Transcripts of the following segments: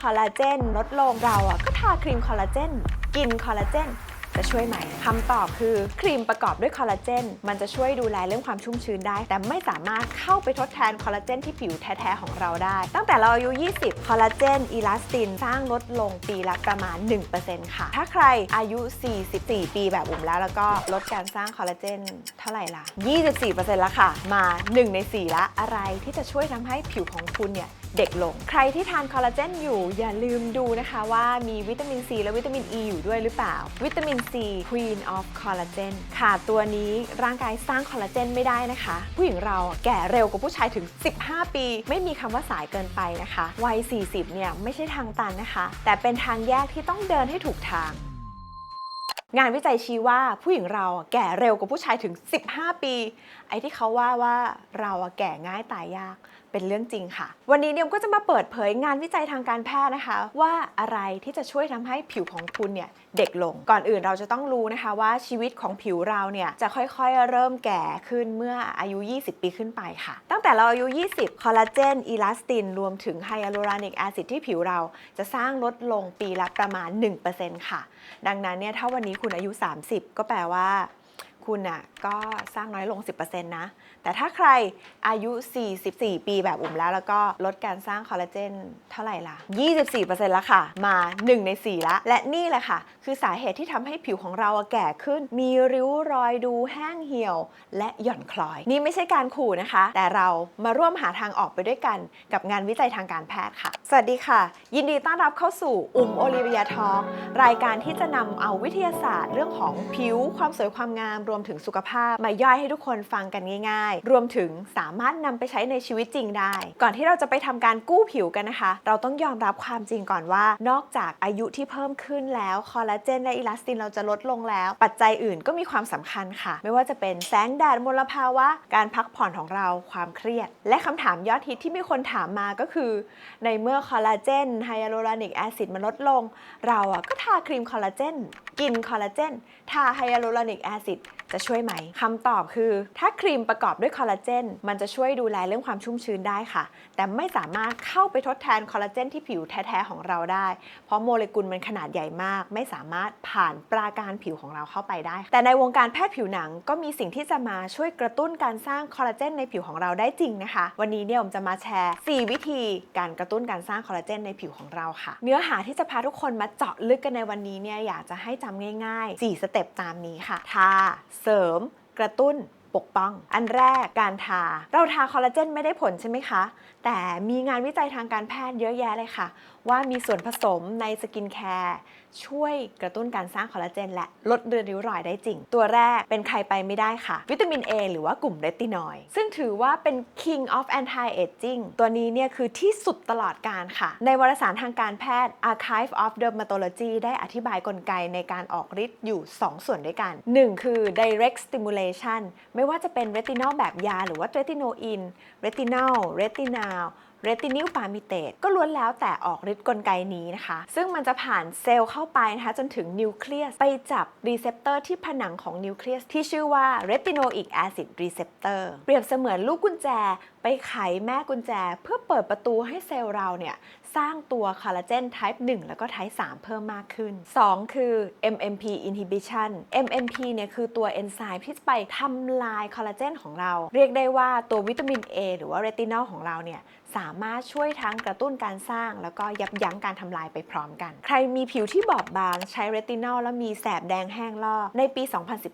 คอลลาเจนลดลงเราอะก็ทาครีมคอลลาเจนกินคอลลาเจนจะช่วยไหมคำตอบคือครีมประกอบด้วยคอลลาเจนมันจะช่วยดูแลเรื่องความชุ่มชื้นได้ แต่ไม่สามารถเข้าไปทดแทนคอลลาเจนที่ผิวแท้ ๆ ของเราได้ ตั้งแต่เราอายุ 20 คอลลาเจนอีลาสตินสร้างลดลงปีละประมาณ 1%ค่ะ ถ้าใครอายุ 44 ปีแบบอุ่มแล้วแล้วก็ลดการสร้างคอลลาเจนเท่าไหร่ละ24%ล้วค่ะ มา 1 ใน 4 ละอะไรที่จะช่วยทำให้ผิวของคุณเนี่ยเด็กลง ใครที่ทานคอลลาเจนอยู่อย่าลืมดูนะคะว่ามีวิตามินซีและวิตามินอ e ีอยู่ด้วยหรือเปล่า วิตามินซี Queen of Collagen ขาดตัวนี้ร่างกายสร้างคอลลาเจนไม่ได้นะคะ ผู้หญิงเราแก่เร็วกว่าผู้ชายถึง 15 ปี ไม่มีคำว่าสายเกินไปนะคะวัย 40 เนี่ยไม่ใช่ทางตันนะคะ แต่เป็นทางแยกที่ต้องเดินให้ถูกทางงานวิจัยชี้ว่าผู้หญิงเราแก่เร็วกว่าผู้ชายถึง 15 ปี ไอ้ที่เขาว่าว่าเราแก่ง่ายตายยาก เป็นเรื่องจริงค่ะ วันนี้เนี่ยก็จะมาเปิดเผยงานวิจัยทางการแพทย์นะคะ ว่าอะไรที่จะช่วยทำให้ผิวของคุณเนี่ยเด็กลง ก่อนอื่นเราจะต้องรู้นะคะว่าชีวิตของผิวเราเนี่ยจะค่อยๆ เริ่มแก่ขึ้นเมื่ออายุ 20 ปีขึ้นไปค่ะ ตั้งแต่เราอายุ 20 คอลลาเจน อีลาสติน รวมถึงไฮยาลูรอนิกแอซิดที่ผิวเราจะสร้างลดลงปีละประมาณ 1%ค่ะ ดังนั้นเนี่ยถ้าวันนี้คุณอายุ 30 ก็แปลว่า คุณอะก็สร้างน้อยลง 10%นะ แต่ถ้าใครอายุ 44 ปีแบบอุ่มแล้วแล้วก็ลดการสร้างคอลลาเจนเท่าไหร่ล่ะ 24%แล้วค่ะ มา 1 ใน 4 ละ และนี่แหละค่ะ คือสาเหตุที่ทำให้ผิวของเราแก่ขึ้น มีริ้วรอยดูแห้งเหี่ยว และหย่อนคล้อย นี่ไม่ใช่การขู่นะคะ แต่เรามาร่วมหาทางออกไปด้วยกันกับงานวิจัยทางการแพทย์ค่ะ สวัสดีค่ะ ยินดีต้อนรับเข้าสู่อุ่มโอลิเวียทอล์กรายการที่จะนำเอาวิทยาศาสตร์เรื่องของผิวความสวยความงามรวมถึงสุขภาพมาย่อยให้ทุกคนฟังกันง่าย ๆ รวมถึงสามารถนำไปใช้ในชีวิตจริงได้ ก่อนที่เราจะไปทำการกู้ผิวกันนะคะ เราต้องยอมรับความจริงก่อนว่า นอกจากอายุที่เพิ่มขึ้นแล้วคอลลาเจนและอิลาสตินเราจะลดลงแล้ว ปัจจัยอื่นก็มีความสำคัญค่ะ ไม่ว่าจะเป็นแสงแดดมลภาวะ การพักผ่อนของเราความเครียด และคำถามยอดฮิตที่มีคนถามมาก็คือ ในเมื่อคอลลาเจนไฮยาลูรอนิกแอซิดมันลดลง เราอะก็ทาครีมคอลลาเจนกินคอลลาเจนทาไฮยาลูรอนิกแอซิดจะช่วยไหมคำตอบคือ ถ้าครีมประกอบด้วยคอลลาเจนมันจะช่วยดูแลเรื่องความชุ่มชื้นได้ค่ะ แต่ไม่สามารถเข้าไปทดแทนคอลลาเจนที่ผิวแท้ๆของเราได้ เพราะโมเลกุลมันขนาดใหญ่มาก ไม่สามารถผ่านปราการผิวของเราเข้าไปได้ แต่ในวงการแพทย์ผิวหนังก็มีสิ่งที่จะมาช่วยกระตุ้นการสร้างคอลลาเจนในผิวของเราได้จริงนะคะ วันนี้เนี่ยผมจะมาแชร์ 4 วิธีการกระตุ้นการสร้างคอลลาเจนในผิวของเราค่ะ เนื้อหาที่จะพาทุกคนมาเจาะลึกกันในวันนี้เนี่ยอยากจะให้จำง่ายๆ 4 สเต็ปตามนี้ค่ะ ทาเสริม กระตุ้นปกป้อง อันแรกการทา เราทาคอลลาเจนไม่ได้ผลใช่ไหมคะ แต่มีงานวิจัยทางการแพทย์เยอะแยะเลยค่ะ ว่ามีส่วนผสมในสกินแคร์ช่วยกระตุ้นการสร้างคอลลาเจนและลดเรือนริ้วรอยได้จริง ตัวแรกเป็นใครไปไม่ได้ค่ะ วิตามิน A หรือว่ากลุ่มเรตินอยด์ซึ่งถือว่าเป็น king of anti aging ตัวนี้เนี่ยคือที่สุดตลอดการค่ะ ในวารสารทางการแพทย์ Archive of Dermatology ได้อธิบายกลไกในการออกฤทธิ์อยู่ 2 ส่วนด้วยกัน 1 คือ direct stimulation ไม่ว่าจะเป็นเรตินอลแบบยา หรือว่าเรติโนอินเรตินอลเรตินาล เรตินิลปามิเตตก็ล้วนแล้วแต่ออกฤทธิ์กลไกนี้นะคะ ซึ่งมันจะผ่านเซลล์เข้าไปนะคะ จนถึงนิวเคลียส ไปจับรีเซพเตอร์ที่ผนังของนิวเคลียส ที่ชื่อว่า retinoic acid receptor เปรียบเสมือนลูกกุญแจ ไปไขแม่กุญแจ เพื่อเปิดประตูให้เซลล์เราเนี่ยสร้างตัวคอลลาเจน type 1 แล้วก็ type 3 เพิ่มมากขึ้น 2 คือ MMP inhibition MMP เนี่ยคือตัวเอนไซม์ที่ไปทำลายคอลลาเจนของเรา เรียกได้ว่าตัววิตามิน A หรือว่าเรตินอลของเราเนี่ยสามารถช่วยทั้งกระตุ้นการสร้าง แล้วก็ยับยั้งการทำลายไปพร้อมกัน ใครมีผิวที่บอบบางใช้เรตินอลแล้วมีแสบแดงแห้งลอก ในปี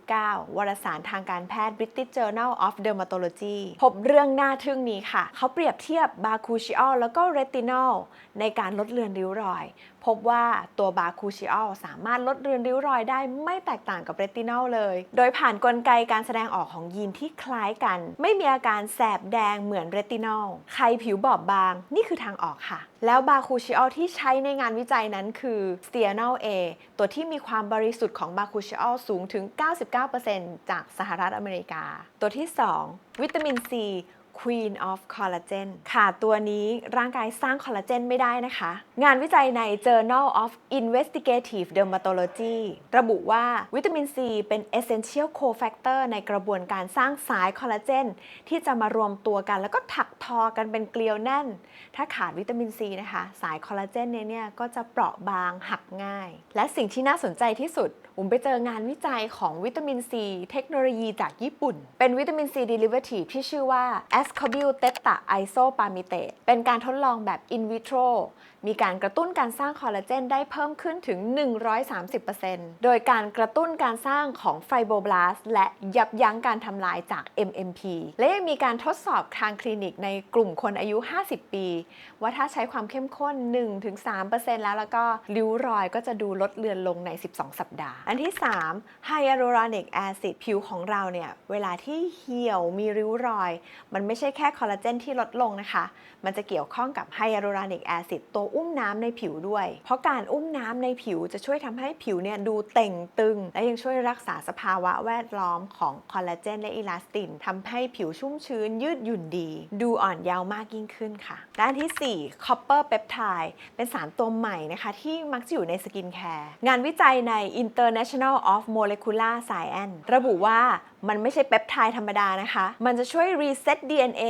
2019 วารสารทางการแพทย์ British Journal of Dermatology พบเรื่องน่าทึ่งนี้ค่ะ เขาเปรียบเทียบบาคูชิออลแล้วก็เรตินอลในการลดเลือนริ้วรอย พบว่าตัวบาคูชิออลสามารถลดเรือนริ้วรอยได้ไม่แตกต่างกับเรตินอลเลย โดยผ่านกลไกการแสดงออกของยีนที่คล้ายกัน ไม่มีอาการแสบแดงเหมือนเรตินอลใครผิวบอบบาง นี่คือทางออกค่ะ แล้วบาคูชิออลที่ใช้ในงานวิจัยนั้นคือสเตียนอล A ตัวที่มีความบริสุทธิ์ของบาคูชิออลสูงถึง 99%จากสหรัฐอเมริกา ตัวที่ 2 วิตามิน C Queen of Collagen ขาดตัวนี้ร่างกายสร้างคอลลาเจนไม่ได้นะคะ งานวิจัยใน Journal of Investigative Dermatology ระบุว่าวิตามินซีเป็น essential cofactor ในกระบวนการสร้างสายคอลลาเจนที่จะมารวมตัวกัน แล้วก็ถักทอกันเป็นเกลียวแน่น ถ้าขาดวิตามินซีนะคะ สายคอลลาเจนเนี่ยก็จะเปราะบางหักง่าย และสิ่งที่น่าสนใจที่สุดผมไปเจองานวิจัยของวิตามินซีเทคโนโลยีจากญี่ปุ่น เป็นวิตามินซี derivative ที่ชื่อว่า a s c o b y l teta i s o p a m i t a t e เป็นการทดลองแบบ in vitro มีการกระตุ้นการสร้างคอลลาเจนได้เพิ่มขึ้นถึง 130%โดยการกระตุ้นการสร้างของไฟโบบลาสต์และยับยั้งการทำลายจาก MMP และยังมีการทดสอบทางคลินิกในกลุ่มคนอายุ 50 ปี ว่าถ้าใช้ความเข้มข้น 1-3%แล้วแล้วก็ริ้วรอยก็จะดูลดเลือนลงใน 12 สัปดาห์ อันที่ 3 Hyaluronic Acid ผิวของเราเนี่ย เวลาที่เหี่ยวมีริ้วรอย มันไม่ใช่แค่คอลลาเจนที่ลดลงนะคะ มันจะเกี่ยวข้องกับ Hyaluronic Acid ตัวอุ้มน้ำในผิวด้วย เพราะการอุ้มน้ำในผิวจะช่วยทำให้ผิวเนี่ยดูเต่งตึง และยังช่วยรักษาสภาวะแวดล้อมของคอลลาเจนและอิลาสตินทำให้ผิวชุ่มชื้นยืดหยุ่นดี ดูอ่อนเยาว์มากยิ่งขึ้นค่ะ ด้านที่ 4 copper peptide เป็นสารตัวใหม่นะคะ ที่มักจะอยู่ในสกินแคร์งานวิจัยใน International of Molecular Science ระบุว่า มันไม่ใช่เปปไทด์ธรรมดานะคะ มันจะช่วยรีเซ็ต DNA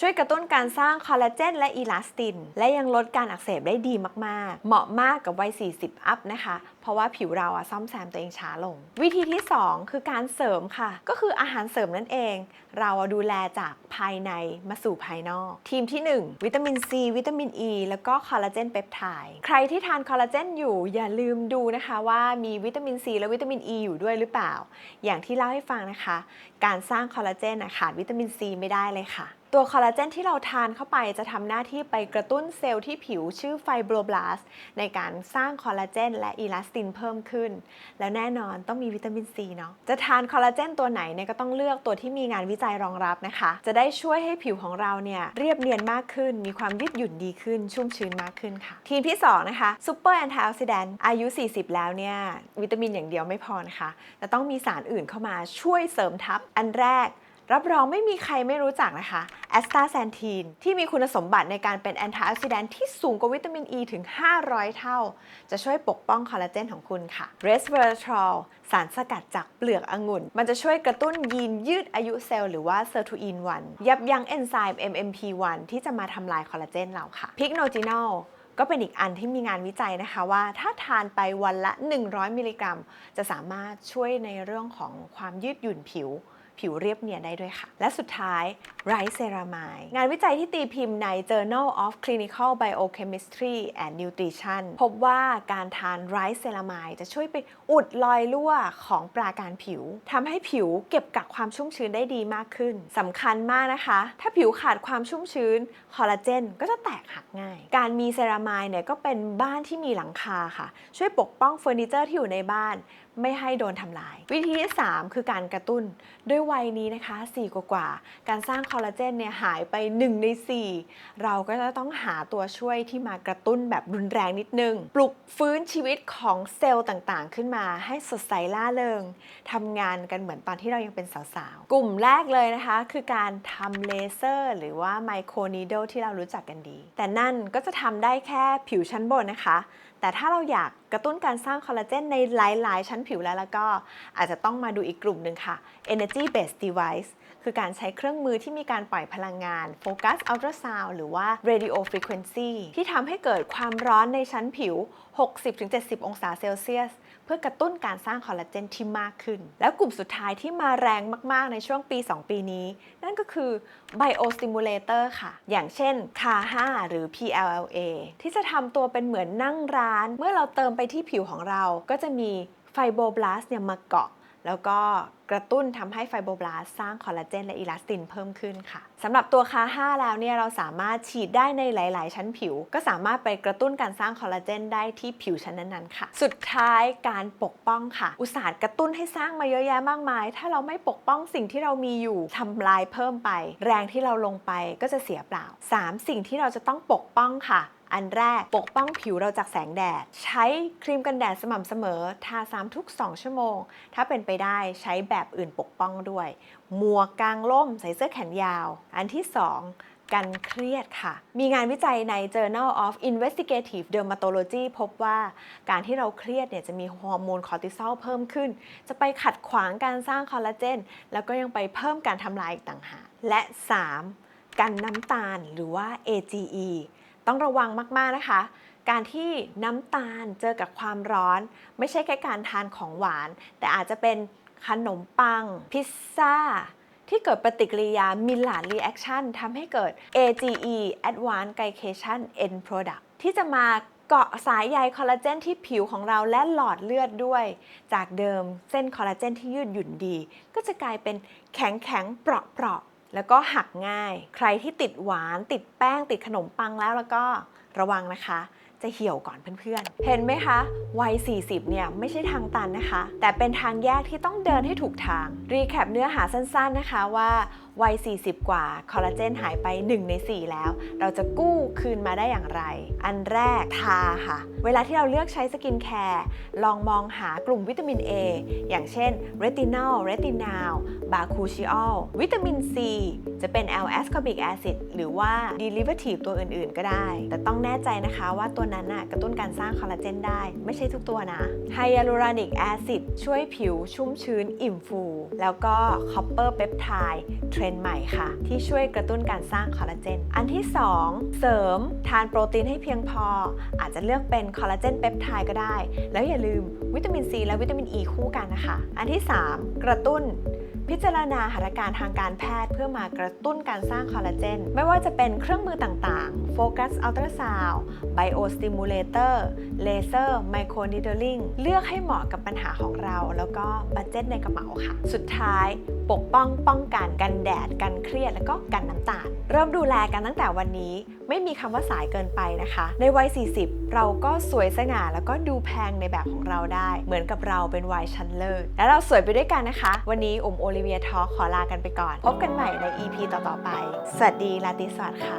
ช่วยกระตุ้นการสร้างคอลลาเจนและอีลาสติน และยังลดการอักเสบได้ดีมาก ๆ เหมาะมากกับวัย 40 อัพนะคะเพราะว่าผิวเราอะซ่อมแซมตัวเองช้าลง วิธีที่ 2 คือการเสริมค่ะ ก็คืออาหารเสริมนั่นเอง เราดูแลจากภายในมาสู่ภายนอก ทีมที่ 1 วิตามินซีวิตามินอ e, ีแล้วก็คอลลาเจนเปปไทด์ใครที่ทานคอลลาเจนอยู่อย่าลืมดูนะคะว่ามีวิตามินซีและวิตามินอ e ีอยู่ด้วยหรือเปล่า อย่างที่เล่าให้ฟังนะคะ การสร้างคอลลาเจนขาดวิตามินซีไม่ได้เลยค่ะ ตัวคอลลาเจนที่เราทานเข้าไปจะทำหน้าที่ไปกระตุ้นเซลล์ที่ผิวชื่อไฟโบรบลาสในการสร้างคอลลาเจนและอีลาสตินเพิ่มขึ้น แล้วแน่นอนต้องมีวิตามินซีเนาะจะทานคอลลาเจนตัวไหนเนี่ยก็ต้องเลือกตัวที่มีงานวิจัยรองรับนะคะ จะได้ช่วยให้ผิวของเราเนี่ยเรียบเนียนมากขึ้น มีความยืดหยุ่นดีขึ้น ชุ่มชื้นมากขึ้นค่ะ ทีมที่ 2 นะคะซูเปอร์แอนตี้ออกซิแดนต์อายุ 40 แล้วเนี่ยวิตามินอย่างเดียวไม่พอนะคะจะต้องมีสารอื่นเข้ามาช่วยเสริมทัพอันแรก รับรองไม่มีใครไม่รู้จักนะคะแอสตาแซนทีนที่มีคุณสมบัติในการเป็นแอนตี้ออกซิแดนที่สูงกว่าวิตามินอ e ีถึง 500 เท่า จะช่วยปกป้องคอลลาเจนของคุณค่ะเรสเวอร์ทรอลสารสกัดจากเปลือกองุ่น มันจะช่วยกระตุ้นยีนยืดอายุเซลล์หรือว่าเซอร์ทูอิน1ยับยั้งเอนไซม์ MMP1 ที่จะมาทำลายคอลลาเจนเราค่ะพิกโนจินอลก็เป็นอีกอันที่มีงานวิจัยนะคะว่าถ้าทานไปวันละ 100 มิลลิกรัม จะสามารถช่วยในเรื่องของความยืดหยุ่นผิว ผิวเรียบเนียนได้ด้วยค่ะ และสุดท้ายไรเซรามายงานวิจัยที่ตีพิมพ์ใน Journal of Clinical Biochemistry and Nutrition พบว่าการทานไรเซรามายจะช่วยไปอุดรอยรั่วของปราการผิวทำให้ผิวเก็บกักความชุ่มชื้นได้ดีมากขึ้นสำคัญมากนะคะ ถ้าผิวขาดความชุ่มชื้นคอลลาเจนก็จะแตกหักง่าย การมีเซรามายเนี่ยก็เป็นบ้านที่มีหลังคาค่ะ ช่วยปกป้องเฟอร์นิเจอร์ที่อยู่ในบ้าน ไม่ให้โดนทำลาย วิธีที่ 3 คือการกระตุ้น ด้วยวัยนี้นะคะ4กว่ากว่า การสร้างคอลลาเจนเนี่ยหายไป 1 ใน 4 เราก็จะต้องหาตัวช่วยที่มากระตุ้นแบบรุนแรงนิดนึง ปลุกฟื้นชีวิตของเซลล์ต่างๆ ขึ้นมาให้สดใสล่าเริงทำงานกันเหมือนตอนที่เรายังเป็นสาวๆ กลุ่มแรกเลยนะคะ คือการทำเลเซอร์ หรือว่าไมโครนีด l ที่เรารู้จักกันดี แต่นั่นก็จะทำได้แค่ผิวชั้นบนนะคะ แต่ถ้าเราอยาก กระตุ้นการสร้างคอลลาเจนในหลาย ๆ ชั้นผิวแล้วแล้วก็อาจจะต้องมาดูอีกกลุ่มหนึ่งค่ะ Energy Based Device คือการใช้เครื่องมือที่มีการปล่อยพลังงาน Focus Ultrasound หรือว่า Radio Frequency ที่ทำให้เกิดความร้อนในชั้นผิว 60-70 องศาเซลเซียส เพื่อกระตุ้นการสร้างคอลลาเจนที่มากขึ้น แล้วกลุ่มสุดท้ายที่มาแรงมาก ๆ ในช่วงปี 2 ปีนี้ นั่นก็คือ Biostimulator ค่ะ อย่างเช่น CA5 หรือ PLLA ที่จะทำตัวเป็นเหมือนนั่งร้าน เมื่อเราเติมไปที่ผิวของเราก็จะมีไฟโบบลาสเนี่ยมาเกาะ แล้วก็กระตุ้นทำให้ไฟโบบลาสสร้างคอลลาเจนและอิลาสตินเพิ่มขึ้นค่ะสำหรับตัวคา5แล้วเนี่ยเราสามารถฉีดได้ในหลาย ๆ ชั้นผิว ก็สามารถไปกระตุ้นการสร้างคอลลาเจนได้ที่ผิวชั้นนั้น ๆ ค่ะ สุดท้ายการปกป้องค่ะ อุตสาห์กระตุ้นให้สร้างมาเยอะแยะมากมาย ถ้าเราไม่ปกป้องสิ่งที่เรามีอยู่ทำลายเพิ่มไป แรงที่เราลงไปก็จะเสียเปล่า 3 สิ่งที่เราจะต้องปกป้องค่ะ อันแรกปกป้องผิวเราจากแสงแดด ใช้ครีมกันแดดสม่ำเสมอ ทาซ้ำทุก 2 ชั่วโมง ถ้าเป็นไปได้ใช้แบบอื่นปกป้องด้วย หมวกกางล่มใส่เสื้อแขนยาว อันที่ 2กันเครียดค่ะ มีงานวิจัยใน Journal of Investigative Dermatology พบว่าการที่เราเครียดเนี่ยจะมีฮอร์โมนคอร์ติซอลเพิ่มขึ้น จะไปขัดขวางการสร้างคอลลาเจน แล้วก็ยังไปเพิ่มการทำลายอีกต่างหาก และ 3. กันน้ำตาลหรือว่า AGE ต้องระวังมาก ๆ นะคะ การที่น้ำตาลเจอกับความร้อน ไม่ใช่แค่การทานของหวาน แต่อาจจะเป็นขนมปัง พิซซ่า ที่เกิดปฏิกิริยา Maillard reaction ทำให้เกิด AGE Advanced Glycation End Product ที่จะมาเกาะสายใยคอลลาเจนที่ผิวของเราและหลอดเลือดด้วย จากเดิมเส้นคอลลาเจนที่ยืดหยุ่นดี ก็จะกลายเป็นแข็งแข็งเปราะเปราะ แล้วก็หักง่าย ใครที่ติดหวาน ติดแป้ง ติดขนมปังแล้วแล้วก็ระวังนะคะ จะเหี่ยวก่อนเพื่อนๆ เห็นไหมคะ วัย 40 เนี่ยไม่ใช่ทางตันนะคะ แต่เป็นทางแยกที่ต้องเดินให้ถูกทาง รีแคปเนื้อหาสั้นๆนะคะว่าวัย 40 กว่าคอลลาเจนหายไป 1 ใน 4 แล้ว เราจะกู้คืนมาได้อย่างไร อันแรกทาค่ะ เวลาที่เราเลือกใช้สกินแคร์ลองมองหากลุ่มวิตามิน A อย่างเช่นเรตินอลเรตินาลบาคูชิออลวิตามิน C จะเป็น L-ascorbic acid หรือว่า derivative ตัวอื่นๆ ก็ได้ แต่ต้องแน่ใจนะคะว่าตัวนั้นน่ะกระตุ้นการสร้างคอลลาเจนได้ ไม่ใช่ทุกตัวนะไฮยาลูรอนิกแอซิดช่วยผิวชุ่มชื้นอิ่มฟู แล้วก็คอปเปอร์เปปไทด์เทรนใหม่ค่ะ ที่ช่วยกระตุ้นการสร้างคอลลาเจน อันที่ 2 เสริมทานโปรตีนให้เพียงพอ อาจจะเลือกเป็นคอลลาเจนเปปไทด์ก็ได้ แล้วอย่าลืมวิตามินซีและวิตามินอ e ีคู่กันนะคะ อันที่ 3 กระตุ้น พิจารณาหาการทางการแพทย์เพื่อมากระตุ้นการสร้างคอลลาเจน ไม่ว่าจะเป็นเครื่องมือต่างๆ โฟกัสอัลตราซาวด์ไบโอสติมูเลเตอร์เลเซอร์ไมโครนิดเลิงเลือกให้เหมาะกับปัญหาของเรา แล้วก็บัตเจ็ตในกระเป๋าค่ะ สุดท้ายปกป้องป้องกันกันแดดกันเครียดแล้วก็กันน้ำตาล เริ่มดูแลกันตั้งแต่วันนี้ ไม่มีคำว่าสายเกินไปนะคะ ในวัย 40 เราก็สวยสง่าแล้วก็ดูแพงในแบบของเราได้ เหมือนกับเราเป็นวัยชั้นเลิศและเราสวยไปด้วยกันนะคะ วันนี้อุ๋มโอลิเวียทอขอลากันไปก่อน พบกันใหม่ใน EP ต่อๆไป สวัสดีลาติสวัสดิ์ค่ะ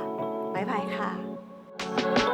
บ๊ายบายค่ะ